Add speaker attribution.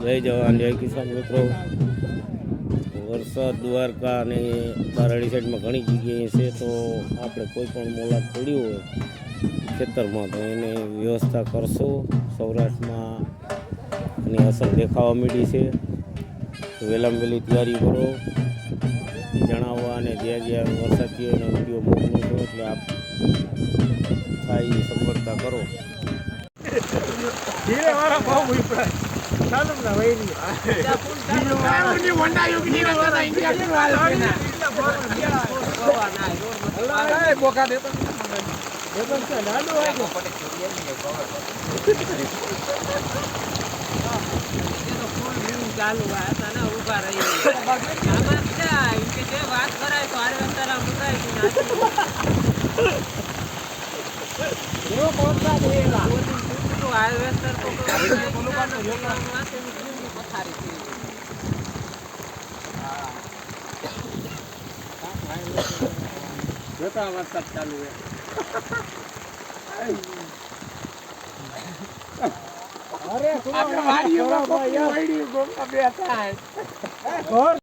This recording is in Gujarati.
Speaker 1: જય જવાન, જય કિસાન મિત્રો. વરસાદ દ્વારકા અને બારાડી સાઈડમાં ઘણી જગ્યાએ છે, તો આપણે કોઈ પણ મોલાદ પડ્યું હોય, ખેતરમાં તો એને વ્યવસ્થા કરશો. સૌરાષ્ટ્રમાં એની અસર દેખાવા મળી છે. વહેલામાં વહેલી તૈયારી કરો. જણાવવા અને જ્યાં જ્યાં વરસાદ એનો વીડિયો મોકલો છો, એટલે આપ થાય એ કરો.
Speaker 2: ધીરે વાળા ભાવ ઉપડે. ચાલુ
Speaker 3: તને ઊભા રહી. જે વાત કરાય તો આરે અંતરા મુકાય
Speaker 2: એવો કોણસા જોતા વરસાદ ચાલુ અરે આપણે બેઠા ઘર?